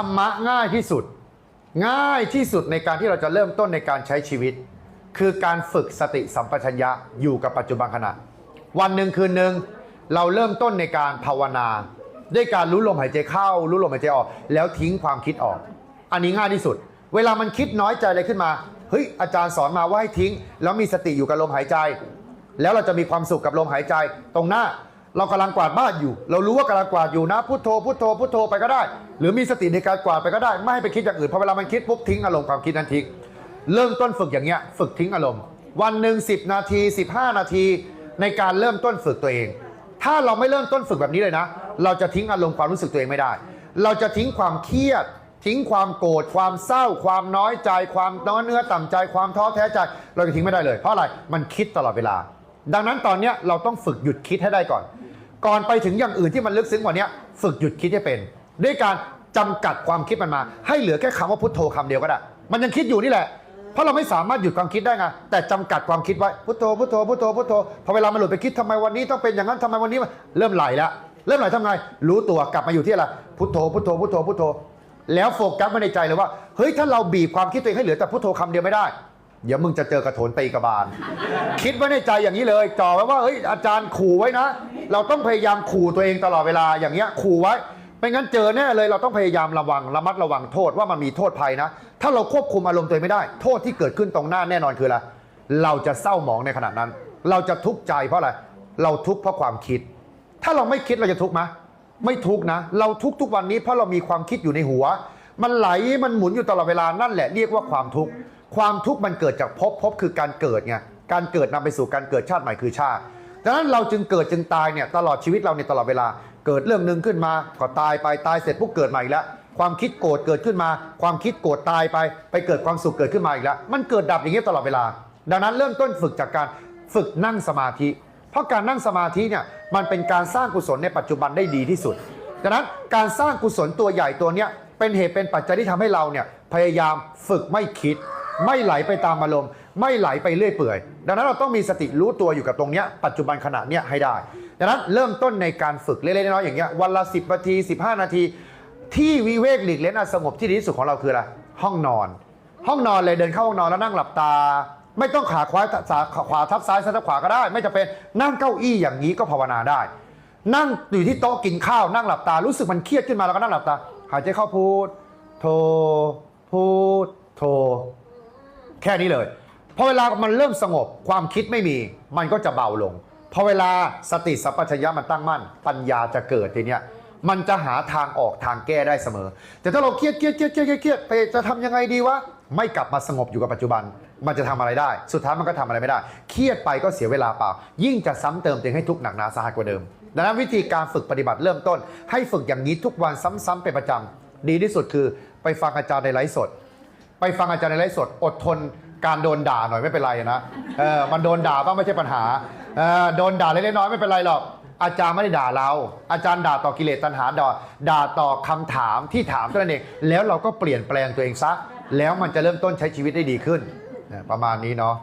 รรมะง่ายที่สุด ง่ายที่สุดในการที่เราจะเริ่มต้นในการใช้ชีวิต คือการฝึกสติสัมปชัญญะอยู่กับปัจจุบันขณะ วันหนึ่งคืนหนึ่งเราเริ่มต้นในการภาวนา ด้วยการรู้ลมหายใจเข้า รู้ลมหายใจออก แล้วทิ้งความคิดออก อันนี้ง่ายที่สุด เวลามันคิดน้อยใจอะไรขึ้นมาเฮ้ยอาจารย์สอนมาว่าให้ทิ้ง แล้วมีสติอยู่กับลมหายใจ แล้วเราจะมีความสุขกับลมหายใจตรงหน้า เรากำลังกวาดบ้านอยู่ เรารู้ว่ากำลังกวาดอยู่นะพุทโธพุทโธพุทโธไปก็ได้ หรือมีสติในการกวาดไปก็ได้ ไม่ให้ไปคิดอย่างอื่นพอเวลามันคิดปุ๊บทิ้งอารมณ์ความคิดนั้นทิ้งเริ่มต้นฝึกอย่างเงี้ยฝึกทิ้งอารมณ์ วันหนึ่ง10 นาที 15 นาทีในการเริ่มต้นฝึกตัวเอง ถ้าเราไม่เริ่มต้นฝึกแบบนี้เลยนะ เราจะทิ้งอารมณ์ความรู้สึกตัวเองไม่ได้ เราจะทิ้งความเครียด ทิ้งความโกรธความเศร้า ความน้อยใจ ความน้อยเนื้อต่ำใจ ความท้อแท้ใจ เราจะทิ้งไม่ได้เลย เพราะอะไรมันคิดตลอดเวลา ดังนั้นตอนนี้เราต้องฝึกหยุดคิดให้ได้ก่อน ก่อนไปถึงอย่างอื่นที่มันลึกซึ้งกว่านี้ฝึกหยุดคิดให้เป็น ด้วยการจำกัดความคิดมันมา ให้เหลือแค่คำว่าพุทโธคำเดียวก็ได้ มันยังคิดอยู่นี่แหละ เพราะเราไม่สามารถหยุดความคิดได้ไงแต่จำกัดความคิดไว้พุทโธพุทโธพุทโธพุทโธพอเวลามันหลุดไปคิดทำไมวันนี้ต้องเป็นอย่างนั้นทำไมวันนี้เริ่มไหลแล้วเริ่มไหลทำไงรู้ตัวกลับมาอยู่ที่อะไรพุทโธพุทโธพุทโธพุทโธแล้วโฟกัสไว้ในใจเลยว่าเฮ้ยถ้าเราบีบความคิดตัวเองให้เหลือแต่พุทโธคำเดียวไม่ได้ เดี๋ยวมึงจะเจอกระโถนตีกระบาล คิดไว้ในใจอย่างนี้เลยจ่อไว้ว่าเฮ้ยอาจารย์ขู่ไว้นะ เราต้องพยายามขู่ตัวเองตลอดเวลาอย่างเงี้ยขู่ไว้ ไม่งั้นเจอแน่เลยเราต้องพยายามระวังระมัดระวังโทษว่ามันมีโทษภัยนะ ถ้าเราควบคุมอารมณ์ตัวเองไม่ได้ โทษที่เกิดขึ้นตรงหน้าแน่นอนคืออะไรเราจะเศร้าหมองในขณะนั้น เราจะทุกข์ใจเพราะอะไรเราทุกข์เพราะความคิด ถ้าเราไม่คิดเราจะทุกข์ไหมไม่ทุกข์นะ เราทุกข์ทุกวันนี้เพราะเรามีความคิดอยู่ในหัว มันไหลมันหมุนอยู่ตลอดเวลานั่นแหละเรียกว่าความทุกข์ ความทุกข์มันเกิดจากภพภพคือการเกิดไงการเกิดนำไปสู่การเกิดชาติใหม่คือชาติดังนั้นเราจึงเกิดจึงตายเนี่ยตลอดชีวิตเราในยตลอดเวลา เกิดเรื่องหนึ่งขึ้นมาก็ตายไปตายเสร็จปุ๊บเกิดใหม่อีกแล้วความคิดโกรธเกิดขึ้นมา ความคิดโกรธตายไปไปเกิดความสุขเกิดขึ้นมาอีกแล้วมันเกิดดับอย่างนี้ยตลอดเวลา ดังนั้นเริ่มต้นฝึกจากการฝึกนั่งสมาธิ เพราะการนั่งสมาธิเนี่ยมันเป็นการสร้างกุศลในปัจจุบันได้ดีที่สุดดังนั้นการสร้างกุศลตัวใหญ่ตัวเนี้ยเป็นเหตุเป็นปัจจัยที่ทำให้เราเนี่ยพยายามฝึกไม่คิด ไม่ไหลไปตามอารมณ์ ไม่ไหลไปเรื่อยเปื่อย ดังนั้นเราต้องมีสติรู้ตัวอยู่กับตรงเนี้ยปัจจุบันขณะเนี้ยให้ได้ ดังนั้นเริ่มต้นในการฝึกเล็กๆน้อยๆอย่างเงี้ยวันละ 10นาที 15 นาที ที่วิเวกหลีกเล่นอันสงบที่ดีที่สุดของเราคืออะไรห้องนอน ห้องนอนเลยเดินเข้าห้องนอนแล้วนั่งหลับตา ไม่ต้องขาขวาขาขวาทับซ้ายซ้ายทับขวาก็ได้ ไม่จะเป็นนั่งเก้าอี้อย่างนี้ก็ภาวนาได้ นั่งอยู่ที่โต๊ะกินข้าวนั่งหลับตารู้สึกมันเครียดขึ้นมาแล้วก็นั่งหลับตาหายใจเข้าพูด โทพูดโท แค่นี้เลยพอเวลามันเริ่มสงบความคิดไม่มี มันก็จะเบาลงพอเวลาสติสัพพัญญะมันตั้งมั่น ปัญญาจะเกิดทีเนี้ยมันจะหาทางออกทางแก้ได้เสมอ แต่ถ้าเราเครียดเครียดเครียดเครียดเครียดไปจะทำยังไงดีวะไม่กลับมาสงบอยู่กับปัจจุบัน มันจะทำอะไรได้ สุดท้ายมันก็ทำอะไรไม่ได้ เครียดไปก็เสียเวลาเปล่า ยิ่งจะซ้ำเติมตัวเองให้ทุกหนักหนาสาหัสกว่าเดิม ดังนั้นวิธีการฝึกปฏิบัติเริ่มต้น ให้ฝึกอย่างนี้ทุกวันซ้ำๆเป็นประจำดีที่สุดคือ ไปฟังอาจารย์ในไลฟ์สด ไปฟังอาจารย์ในไลฟ์สดอดทนการโดนด่าหน่อยไม่เป็นไรนะเออมันโดนด่าบ้างไม่ใช่ปัญหาเออโดนด่าเล็กๆน้อยๆไม่เป็นไรหรอกอาจารย์ไม่ได้ด่าเรา อาจารย์ด่าต่อกิเลสตัณหาด่าด่าต่อคำถามที่ถามเท่านั้นเองแล้วเราก็เปลี่ยนแปลงตัวเองซะแล้วมันจะเริ่มต้นใช้ชีวิตได้ดีขึ้น ประมาณนี้เนาะ